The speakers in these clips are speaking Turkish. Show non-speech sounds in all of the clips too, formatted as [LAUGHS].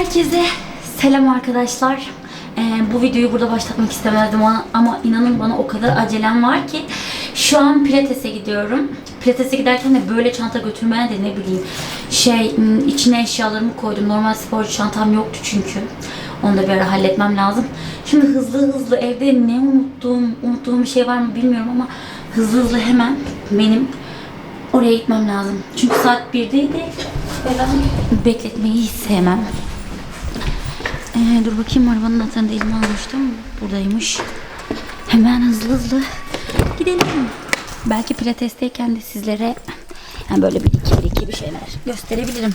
Herkese selam arkadaşlar. Ee, bu videoyu burada başlatmak istemezdim ama, ama inanın bana o kadar acelem var ki şu an pilatese gidiyorum. Pilatese giderken de böyle çanta götürmeye de ne bileyim şey içine eşyalarımı koydum. Normal sporcu çantam yoktu çünkü. Onu da bir ara halletmem lazım. Şimdi hızlı hızlı evde ne unuttuğum, unuttuğum bir şey var mı bilmiyorum ama hızlı hızlı hemen benim oraya gitmem lazım. Çünkü saat 1'deydi ve ben bekletmeyi hiç sevmem. Ee, dur bakayım arabanın anahtarını da elime almıştım. Buradaymış. Hemen hızlı hızlı gidelim. Belki pilatesteyken de sizlere yani böyle bir iki bir iki bir şeyler gösterebilirim.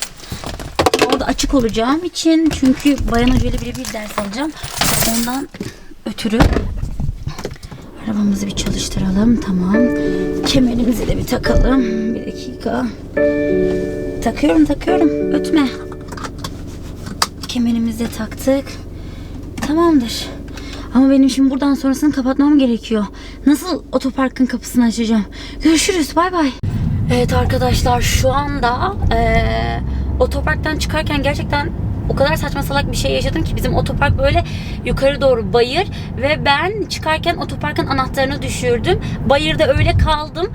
Orada açık olacağım için çünkü bayan hocayla birebir ders alacağım. Ondan ötürü arabamızı bir çalıştıralım. Tamam. Kemerimizi de bir takalım. Bir dakika. Takıyorum takıyorum. Ötme. Kemerimizi taktık. Tamamdır. Ama benim şimdi buradan sonrasını kapatmam gerekiyor. Nasıl otoparkın kapısını açacağım? Görüşürüz. Bay bay. Evet arkadaşlar şu anda eee, otoparktan çıkarken gerçekten o kadar saçma salak bir şey yaşadım ki bizim otopark böyle yukarı doğru bayır ve ben çıkarken otoparkın anahtarını düşürdüm. Bayırda öyle kaldım.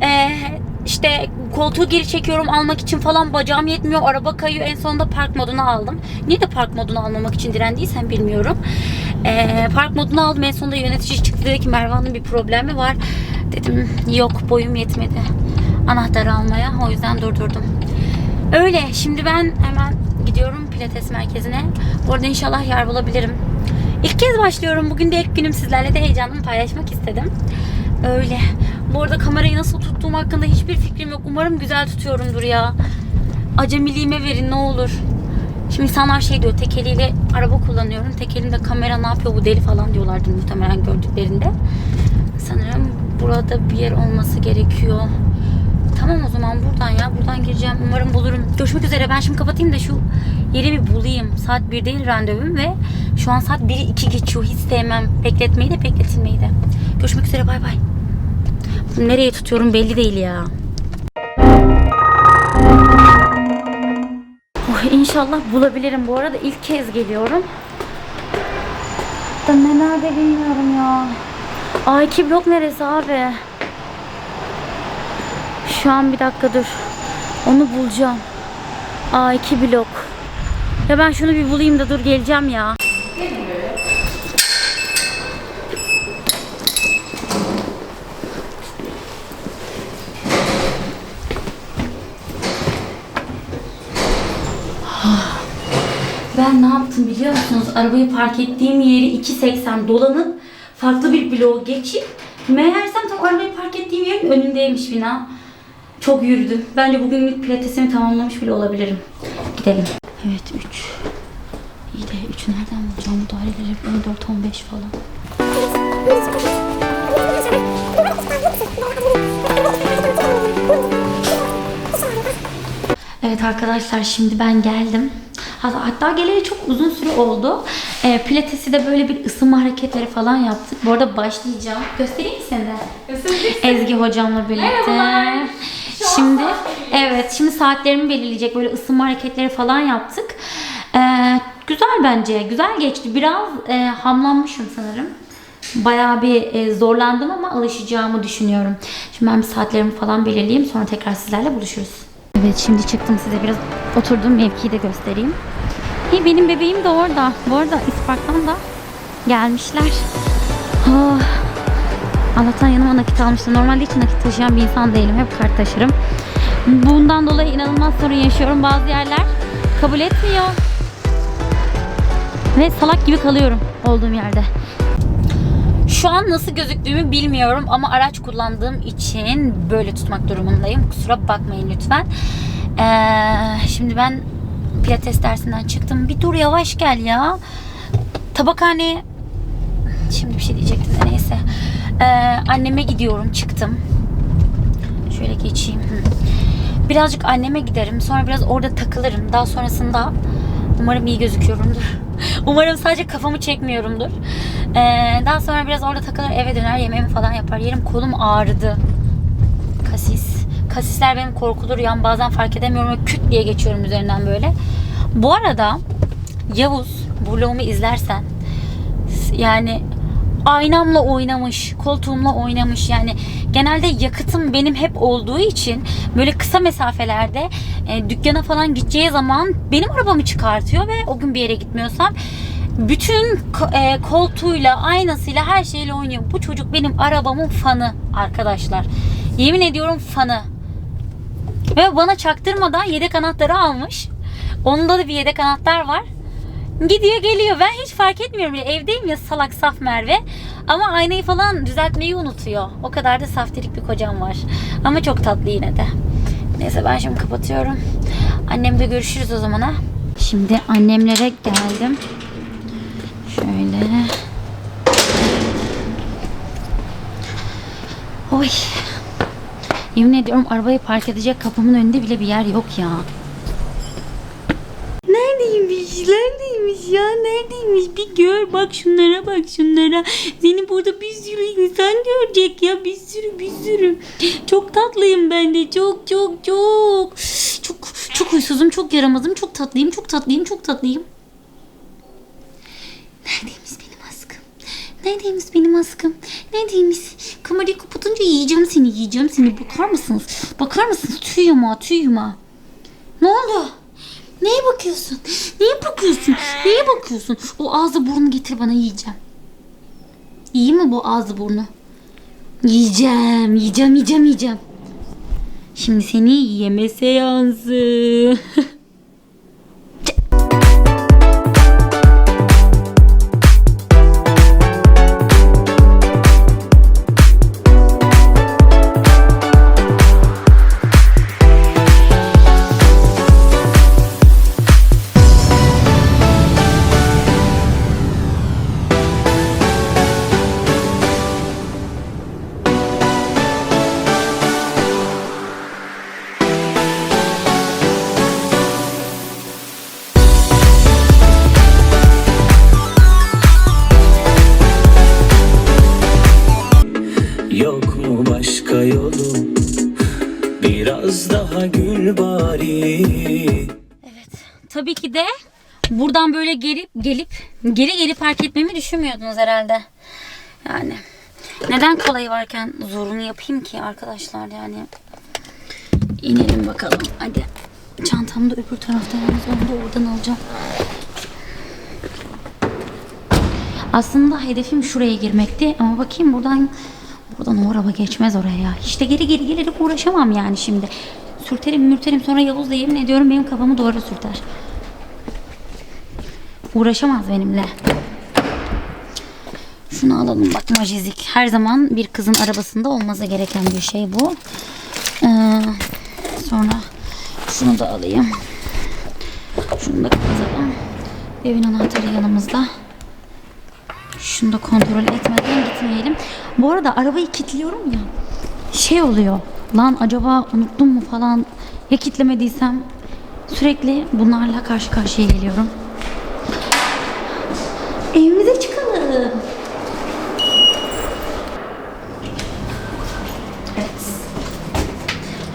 Eee işte koltuğu geri çekiyorum almak için falan bacağım yetmiyor. Araba kayıyor. En sonunda park modunu aldım. Niye de park modunu almamak için direndiysen bilmiyorum. Ee, park modunu aldım. En sonunda yönetici çıktı dedi ki Mervan'ın bir problemi var. Dedim yok boyum yetmedi. Anahtarı almaya. O yüzden durdurdum. Öyle. Şimdi ben hemen gidiyorum pilates merkezine. Bu arada inşallah yer bulabilirim. İlk kez başlıyorum. Bugün de ilk günüm sizlerle de heyecanımı paylaşmak istedim. Öyle. Bu arada kamerayı nasıl tuttuğum hakkında hiçbir fikrim yok. Umarım güzel tutuyorumdur ya. Acemiliğime verin ne olur. Şimdi insanlar şey diyor tek eliyle araba kullanıyorum. Tek kamera ne yapıyor bu deli falan diyorlardı muhtemelen gördüklerinde. Sanırım burada bir yer olması gerekiyor. Tamam o zaman buradan ya. Buradan gireceğim. Umarım bulurum. Görüşmek üzere. Ben şimdi kapatayım da şu yeri bir bulayım. Saat 1 değil randevum ve şu an saat 1'i 2 geçiyor. Hiç sevmem. Bekletmeyi de bekletilmeyi de. Görüşmek üzere. Bay bay. Nereye tutuyorum belli değil ya. Oh, inşallah bulabilirim. Bu arada ilk kez geliyorum. Da ne nerede bilmiyorum ya. A2 blok neresi abi? Şu an bir dakika dur. Onu bulacağım. A2 blok. Ya ben şunu bir bulayım da dur geleceğim ya. Yaptım biliyor musunuz? Arabayı park ettiğim yeri 2.80 dolanıp farklı bir bloğa geçip meğersem tam arabayı park ettiğim yerin önündeymiş bina. Çok yürüdüm. Bence bugünlük pilatesimi tamamlamış bile olabilirim. Gidelim. Evet 3. İyi de 3'ü nereden bulacağım? Bu daireler hep 14-15 falan. Evet arkadaşlar şimdi ben geldim. Hatta, geleli çok uzun süre oldu. Ee, pilatesi de böyle bir ısınma hareketleri falan yaptık. Bu arada başlayacağım. Göstereyim mi seni de? Ezgi hocamla birlikte. Merhabalar. Şimdi evet şimdi saatlerimi belirleyecek böyle ısınma hareketleri falan yaptık. Ee, güzel bence. Güzel geçti. Biraz e, hamlanmışım sanırım. Bayağı bir e, zorlandım ama alışacağımı düşünüyorum. Şimdi ben bir saatlerimi falan belirleyeyim. Sonra tekrar sizlerle buluşuruz. Evet şimdi çıktım size biraz oturduğum mevkiyi de göstereyim. İyi benim bebeğim de orada. Bu arada İspark'tan da gelmişler. Ah, Allah'tan yanıma nakit almıştım. Normalde hiç nakit taşıyan bir insan değilim. Hep kart taşırım. Bundan dolayı inanılmaz sorun yaşıyorum. Bazı yerler kabul etmiyor. Ve salak gibi kalıyorum olduğum yerde. Şu an nasıl gözüktüğümü bilmiyorum ama araç kullandığım için böyle tutmak durumundayım. Kusura bakmayın lütfen. Ee, şimdi ben pilates dersinden çıktım. Bir dur yavaş gel ya. Tabakhaneye Şimdi bir şey diyecektim de neyse. Ee, anneme gidiyorum. Çıktım. Şöyle geçeyim. Birazcık anneme giderim. Sonra biraz orada takılırım. Daha sonrasında umarım iyi gözüküyorumdur. [LAUGHS] umarım sadece kafamı çekmiyorumdur. Ee, daha sonra biraz orada takılır eve döner yemeğimi falan yapar. Yerim kolum ağrıdı. Kasis. Kasisler benim korkulur yan bazen fark edemiyorum ve küt diye geçiyorum üzerinden böyle. Bu arada Yavuz vlogumu izlersen yani aynamla oynamış, koltuğumla oynamış. Yani genelde yakıtım benim hep olduğu için böyle kısa mesafelerde e, dükkana falan gideceği zaman benim arabamı çıkartıyor ve o gün bir yere gitmiyorsam bütün e, koltuğuyla, aynasıyla, her şeyle oynuyor. Bu çocuk benim arabamın fanı arkadaşlar. Yemin ediyorum fanı. Ve bana çaktırmadan yedek anahtarı almış. Onda da bir yedek anahtar var. Gidiyor geliyor. Ben hiç fark etmiyorum bile. Evdeyim ya salak saf Merve. Ama aynayı falan düzeltmeyi unutuyor. O kadar da saftirik bir kocam var. Ama çok tatlı yine de. Neyse ben şimdi kapatıyorum. Annemle görüşürüz o zaman ha. Şimdi annemlere geldim. Şöyle. Oy. Yemin ediyorum arabayı park edecek kapımın önünde bile bir yer yok ya. Neredeymiş? Neredeymiş ya? Neredeymiş? Bir gör bak şunlara bak şunlara. Seni burada bir sürü insan görecek ya. Bir sürü bir sürü. Çok tatlıyım ben de. Çok çok çok. Çok çok huysuzum, çok yaramazım, çok tatlıyım, çok tatlıyım, çok tatlıyım. Neredeymiş benim aşkım? Neredeymiş benim aşkım? Neredeymiş? Kamerayı kapatunca yiyeceğim seni, yiyeceğim seni. Bakar mısınız? Bakar mısınız? Tüy yuma, tüy yuma. Ne oldu? Neye bakıyorsun? Neye bakıyorsun? Neye bakıyorsun? O ağzı burnu getir bana yiyeceğim. İyi mi bu ağzı burnu? Yiyeceğim, yiyeceğim, yiyeceğim, yiyeceğim. Şimdi seni yeme seansı. [LAUGHS] böyle gelip gelip geri geri park etmemi düşünmüyordunuz herhalde. Yani neden kolayı varken zorunu yapayım ki arkadaşlar yani. İnelim bakalım. Hadi. Çantam da öbür tarafta yalnız onu da oradan alacağım. Aslında hedefim şuraya girmekti ama bakayım buradan buradan o araba geçmez oraya ya. Hiç de geri geri gelerek uğraşamam yani şimdi. Sürterim mürterim sonra Yavuz da yemin ediyorum benim kafamı duvara sürter. Uğraşamaz benimle. Şunu alalım bak majezik. Her zaman bir kızın arabasında olması gereken bir şey bu. Ee, sonra şunu da alayım. Şunu da kapatalım. Evin anahtarı yanımızda. Şunu da kontrol etmeden gitmeyelim. Bu arada arabayı kilitliyorum ya. Şey oluyor. Lan acaba unuttum mu falan. Ya kilitlemediysem sürekli bunlarla karşı karşıya geliyorum. Evimize çıkalım.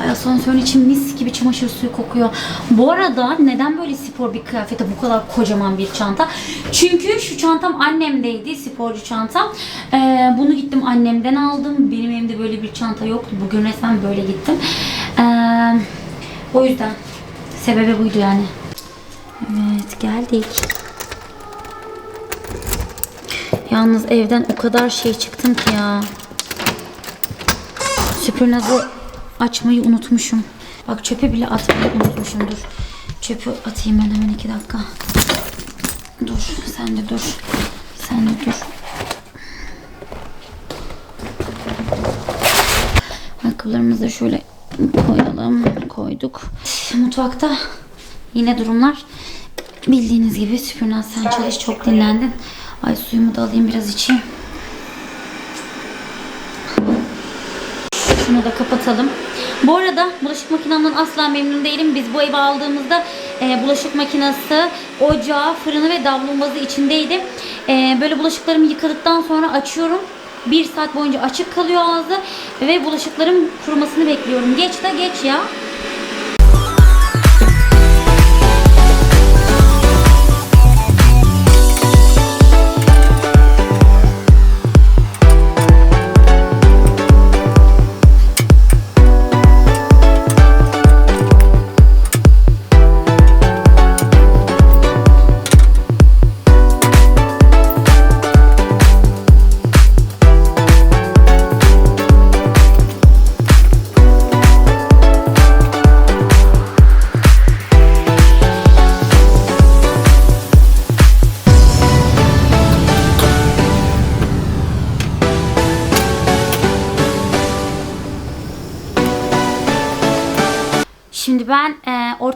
Ay asansörün için mis gibi çamaşır suyu kokuyor. Bu arada neden böyle spor bir kıyafete bu kadar kocaman bir çanta? Çünkü şu çantam annemdeydi. Sporcu çantam. Ee, bunu gittim annemden aldım. Benim evimde böyle bir çanta yoktu. Bugün resmen böyle gittim. Ee, o yüzden. Sebebi buydu yani. Evet geldik. Yalnız evden o kadar şey çıktım ki ya. Süpürnazı açmayı unutmuşum. Bak çöpe bile atmayı unutmuşum. Dur. Çöpü atayım ben hemen iki dakika. Dur. Sen de dur. Sen de dur. Ayakkabılarımızı da şöyle koyalım. Koyduk. Mutfakta yine durumlar bildiğiniz gibi süpürnaz sen çalış çok dinlendin. Ay suyumu da alayım biraz içeyim. Şunu da kapatalım. Bu arada bulaşık makinemden asla memnun değilim. Biz bu evi aldığımızda e, bulaşık makinesi, ocağı, fırını ve davlumbazı içindeydi. E, böyle bulaşıklarımı yıkadıktan sonra açıyorum. Bir saat boyunca açık kalıyor ağzı ve bulaşıklarım kurumasını bekliyorum. Geç de geç ya.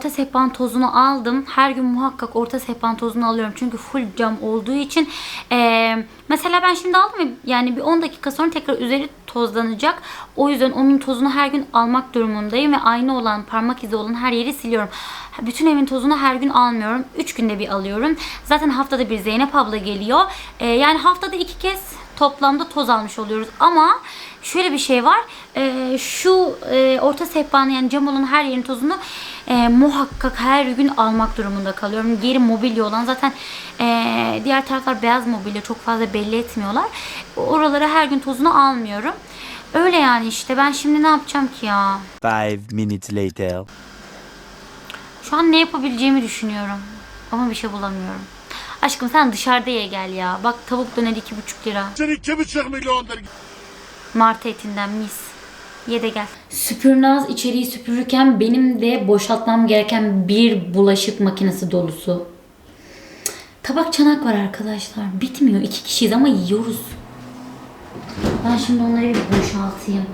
Orta sehpanın tozunu aldım. Her gün muhakkak orta sehpanın tozunu alıyorum. Çünkü full cam olduğu için. E, mesela ben şimdi aldım ya yani bir 10 dakika sonra tekrar üzeri tozlanacak. O yüzden onun tozunu her gün almak durumundayım. Ve aynı olan parmak izi olan her yeri siliyorum. Bütün evin tozunu her gün almıyorum. 3 günde bir alıyorum. Zaten haftada bir Zeynep abla geliyor. E, yani haftada iki kez toplamda toz almış oluyoruz. Ama şöyle bir şey var. Ee, şu e, orta sehpanın yani cam olan her yerin tozunu e, muhakkak her gün almak durumunda kalıyorum. Geri mobilya olan zaten e, diğer taraflar beyaz mobilya çok fazla belli etmiyorlar. Oralara her gün tozunu almıyorum. Öyle yani işte ben şimdi ne yapacağım ki ya? Five minutes later. Şu an ne yapabileceğimi düşünüyorum. Ama bir şey bulamıyorum. Aşkım sen dışarıda ye gel ya. Bak tavuk döner iki buçuk lira. Sen iki buçuk milyondur. Martı etinden mis. Ye de gel. Süpürnaz içeriği süpürürken benim de boşaltmam gereken bir bulaşık makinesi dolusu. Tabak çanak var arkadaşlar. Bitmiyor. İki kişiyiz ama yiyoruz. Ben şimdi onları bir boşaltayım.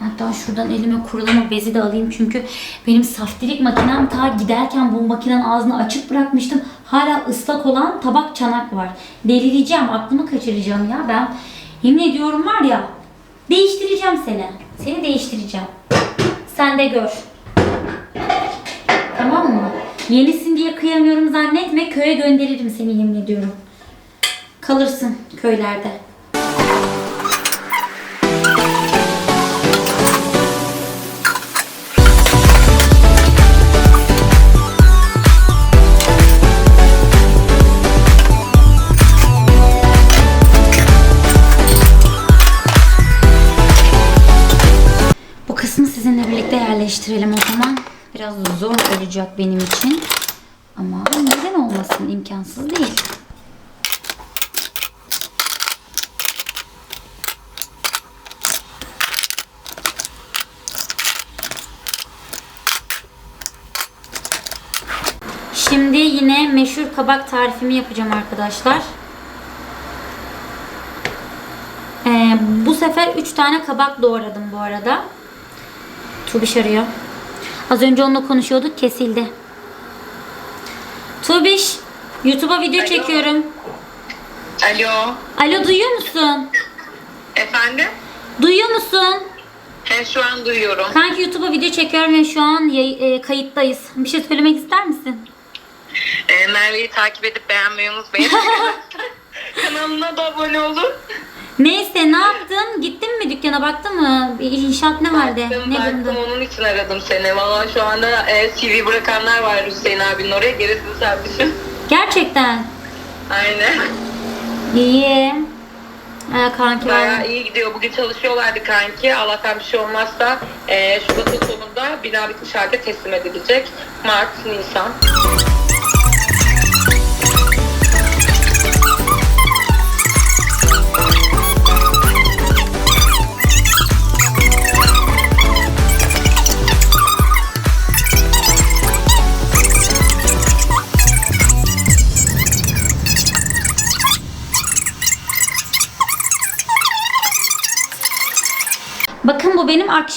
Hatta şuradan elime kurulama bezi de alayım çünkü benim saftirik makinem ta giderken bu makinenin ağzını açık bırakmıştım. Hala ıslak olan tabak çanak var. Delireceğim, aklımı kaçıracağım ya. Ben yemin ediyorum var ya değiştireceğim seni. Seni değiştireceğim. Sen de gör. Tamam mı? Yenisin diye kıyamıyorum zannetme. Köye gönderirim seni yemin ediyorum. Kalırsın köylerde. Olacak benim için. Ama neden olmasın imkansız değil. Şimdi yine meşhur kabak tarifimi yapacağım arkadaşlar. Ee, bu sefer 3 tane kabak doğradım bu arada. Tubiş arıyor. Az önce onunla konuşuyorduk kesildi. Tubiş YouTube'a video çekiyorum. Alo, Alo duyuyor musun? efendim? Duyuyor musun? He, şu an duyuyorum. Kanki YouTube'a video çekiyorum ve şu an yay- e, kayıttayız. Bir şey söylemek ister misin? Ee, Merve'yi takip edip beğenmeyi unutmayın. [LAUGHS] Kanalına da abone olun. Neyse ne yaptın? Gittin mi dükkana baktın mı? İnşaat ne halde? Baktım, Ne baktım durumda? onun için aradım seni. Valla şu anda e, CV bırakanlar var Hüseyin abinin oraya. Gerisini sen düşün. Gerçekten. Aynen. İyi. Ee, kanki Bayağı vallahi- iyi gidiyor. Bugün çalışıyorlardı kanki. Allah'tan bir şey olmazsa e, Şubat'ın sonunda bina bitmiş halde teslim edilecek. Mart, Nisan.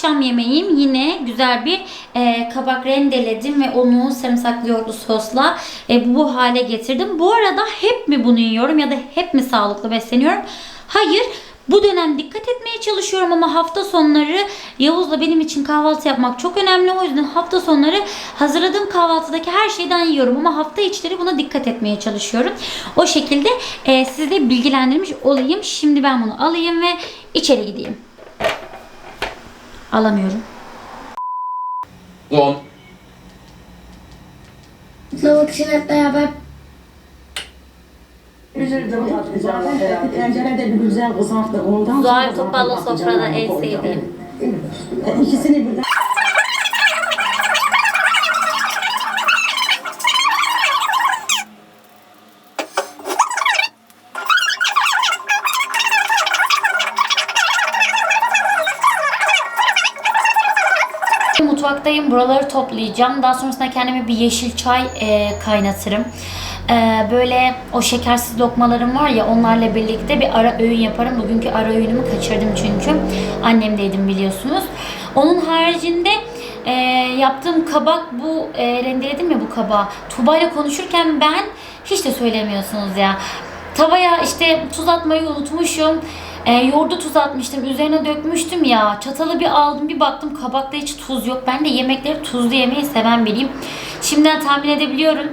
Akşam yemeğim. Yine güzel bir e, kabak rendeledim ve onu sarımsaklı yoğurtlu sosla e, bu hale getirdim. Bu arada hep mi bunu yiyorum ya da hep mi sağlıklı besleniyorum? Hayır. Bu dönem dikkat etmeye çalışıyorum ama hafta sonları Yavuz'la benim için kahvaltı yapmak çok önemli. O yüzden hafta sonları hazırladığım kahvaltıdaki her şeyden yiyorum ama hafta içleri buna dikkat etmeye çalışıyorum. O şekilde e, sizi de bilgilendirmiş olayım. Şimdi ben bunu alayım ve içeri gideyim. Alamıyorum. 10 Lavuk için hep beraber Tencerede bir güzel kızarttı. Ondan Zuhal zaten sofrada en sevdiğim. E, İkisini birden Mutfaktayım. Buraları toplayacağım. Daha sonrasında kendime bir yeşil çay e, kaynatırım. E, böyle o şekersiz lokmalarım var ya onlarla birlikte bir ara öğün yaparım. Bugünkü ara öğünümü kaçırdım çünkü. Annemdeydim biliyorsunuz. Onun haricinde e, yaptığım kabak bu e, rendeledim ya bu kabağı. Tuğba ile konuşurken ben hiç de söylemiyorsunuz ya. Tavaya işte tuz atmayı unutmuşum. E, yoğurdu tuz atmıştım. Üzerine dökmüştüm ya. Çatalı bir aldım bir baktım kabakta hiç tuz yok. Ben de yemekleri tuzlu yemeyi seven biriyim. Şimdiden tahmin edebiliyorum.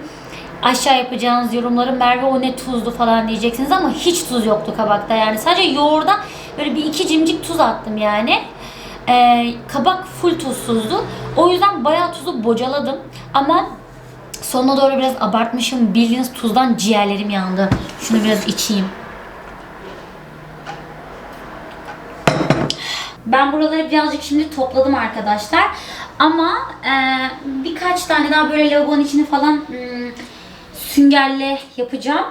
Aşağı yapacağınız yorumları Merve o ne tuzlu falan diyeceksiniz ama hiç tuz yoktu kabakta yani. Sadece yoğurda böyle bir iki cimcik tuz attım yani. Ee, kabak full tuzsuzdu. O yüzden bayağı tuzu bocaladım. Ama sonuna doğru biraz abartmışım. Bildiğiniz tuzdan ciğerlerim yandı. Şunu biraz içeyim. Ben buraları birazcık şimdi topladım arkadaşlar. Ama e, birkaç tane daha böyle lavabonun içini falan hmm, süngerle yapacağım.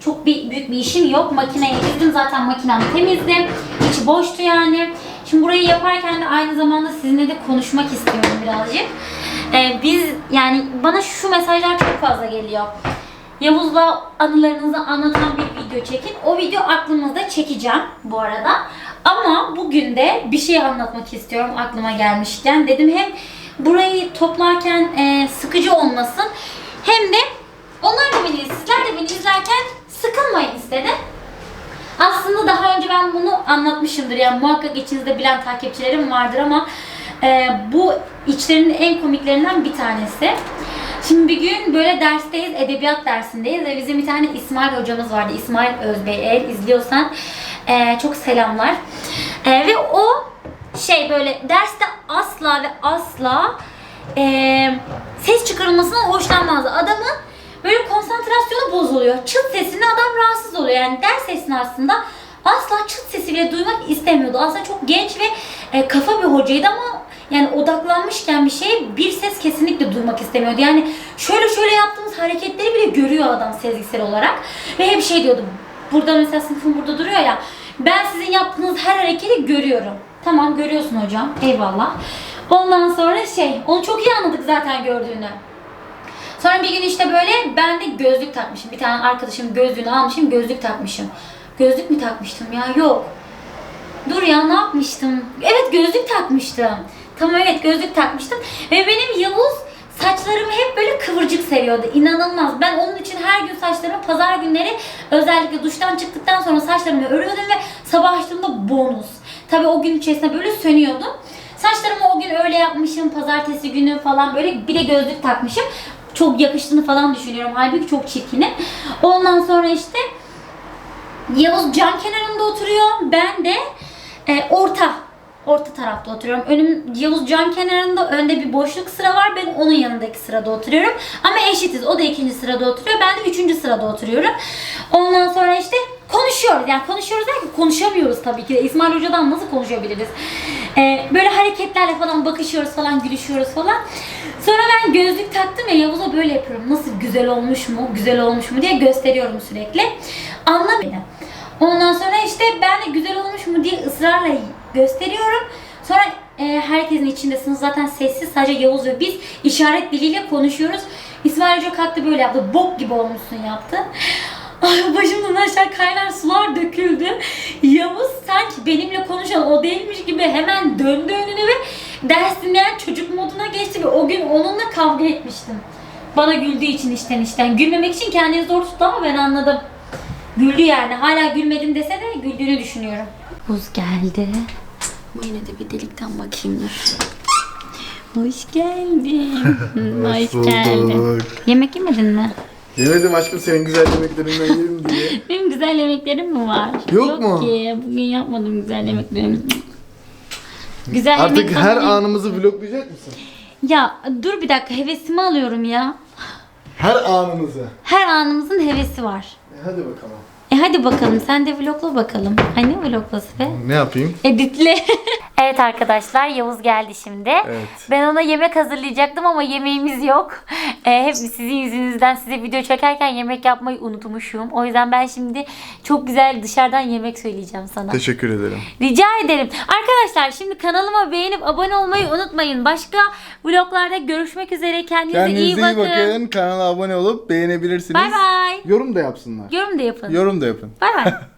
Çok bir, büyük bir işim yok. Makineye girdim zaten makinem temizdi. İçi boştu yani. Şimdi burayı yaparken de aynı zamanda sizinle de konuşmak istiyorum birazcık. E, biz yani bana şu mesajlar çok fazla geliyor. Yavuz'la anılarınızı anlatan bir video çekin. O video aklımızda çekeceğim bu arada. Ama bugün de bir şey anlatmak istiyorum aklıma gelmişken. Dedim hem burayı toplarken e, sıkıcı olmasın hem de onlar da beni, sizler de beni izlerken sıkılmayın istedim. Aslında daha önce ben bunu anlatmışımdır. Yani muhakkak içinizde bilen takipçilerim vardır ama e, bu içlerinin en komiklerinden bir tanesi. Şimdi bir gün böyle dersteyiz, edebiyat dersindeyiz ve bizim bir tane İsmail hocamız vardı. İsmail Özbey eğer izliyorsan e, çok selamlar. E, ve o şey böyle derste asla ve asla e, ses çıkarılmasından hoşlanmazdı. Adamın böyle konsantrasyonu bozuluyor. Çıt sesine adam rahatsız oluyor. Yani ders esnasında asla çıt sesi bile duymak istemiyordu. Aslında çok genç ve e, kafa bir hocaydı ama yani odaklanmışken bir şeye bir ses kesinlikle duymak istemiyordu. Yani şöyle şöyle yaptığımız hareketleri bile görüyor adam sezgisel olarak. Ve hep şey diyordu. Burada mesela sınıfım burada duruyor ya. Ben sizin yaptığınız her hareketi görüyorum. Tamam görüyorsun hocam. Eyvallah. Ondan sonra şey, onu çok iyi anladık zaten gördüğünü. Sonra bir gün işte böyle ben de gözlük takmışım. Bir tane arkadaşım gözlüğünü almışım, gözlük takmışım. Gözlük mü takmıştım ya? Yok. Dur ya ne yapmıştım? Evet gözlük takmıştım. Tamam evet gözlük takmıştım. Ve benim Yavuz saçlarımı hep böyle kıvırcık seviyordu. İnanılmaz. Ben onun için her gün saçlarımı pazar günleri özellikle duştan çıktıktan sonra saçlarımı örüyordum ve sabah açtığımda bonus. Tabi o gün içerisinde böyle sönüyordum. Saçlarımı o gün öyle yapmışım. Pazartesi günü falan böyle bir de gözlük takmışım. Çok yakıştığını falan düşünüyorum. Halbuki çok çirkinim. Ondan sonra işte Yavuz cam kenarında oturuyor. Ben de e, orta orta tarafta oturuyorum. Önüm Yavuz cam kenarında önde bir boşluk sıra var. Ben onun yanındaki sırada oturuyorum. Ama eşitiz. O da ikinci sırada oturuyor. Ben de üçüncü sırada oturuyorum. Ondan sonra işte konuşuyoruz. Yani konuşuyoruz derken konuşamıyoruz tabii ki de. İsmail Hoca'dan nasıl konuşabiliriz? E, böyle hareketlerle falan bakışıyoruz falan gülüşüyoruz falan. Sonra ben gözlük taktım ya Yavuz'a böyle yapıyorum. Nasıl güzel olmuş mu? Güzel olmuş mu diye gösteriyorum sürekli. Anlamıyor. Ondan sonra işte ben de güzel olmuş mu diye ısrarla gösteriyorum. Sonra e, herkesin içindesiniz zaten sessiz sadece Yavuz ve biz işaret diliyle konuşuyoruz. İsmail Hoca kalktı böyle yaptı. Bok gibi olmuşsun yaptı. [LAUGHS] Ay başımdan aşağı kaynar sular döküldü. Yavuz sanki benimle konuşan o değilmiş gibi hemen döndü önüne ve ders dinleyen çocuk moduna geçti ve o gün onunla kavga etmiştim. Bana güldüğü için içten içten. Gülmemek için kendini zor tuttu ama ben anladım. Güldü yani. Hala gülmedim dese de güldüğünü düşünüyorum. Buz geldi. Ama yine de bir delikten bakayım. Hoş geldin. [LAUGHS] Hoş geldin. Yemek yemedin mi? Yemedim aşkım senin güzel yemeklerinden yerim diye. [LAUGHS] Benim güzel yemeklerim mi var? Yok mu? ki. Bugün yapmadım güzel yemeklerimi. Güzel Artık yemek her falan- anımızı vloglayacak mısın? Ya dur bir dakika hevesimi alıyorum ya. Her anımızı. Her anımızın hevesi var. E, hadi bakalım. Hadi bakalım sen de vlogla bakalım. Ay ne vloglası be? Ne yapayım? Editle. [LAUGHS] evet arkadaşlar Yavuz geldi şimdi. Evet. Ben ona yemek hazırlayacaktım ama yemeğimiz yok. Ee, [LAUGHS] hep sizin yüzünüzden size video çekerken yemek yapmayı unutmuşum. O yüzden ben şimdi çok güzel dışarıdan yemek söyleyeceğim sana. Teşekkür ederim. Rica ederim. Arkadaşlar şimdi kanalıma beğenip abone olmayı unutmayın. Başka vloglarda görüşmek üzere. Kendinize, Kendinize iyi bakın. bakın. Kanala abone olup beğenebilirsiniz. Bay bay. Yorum da yapsınlar. Yorum da yapın. Yorum da yapın. Bay bay. [LAUGHS]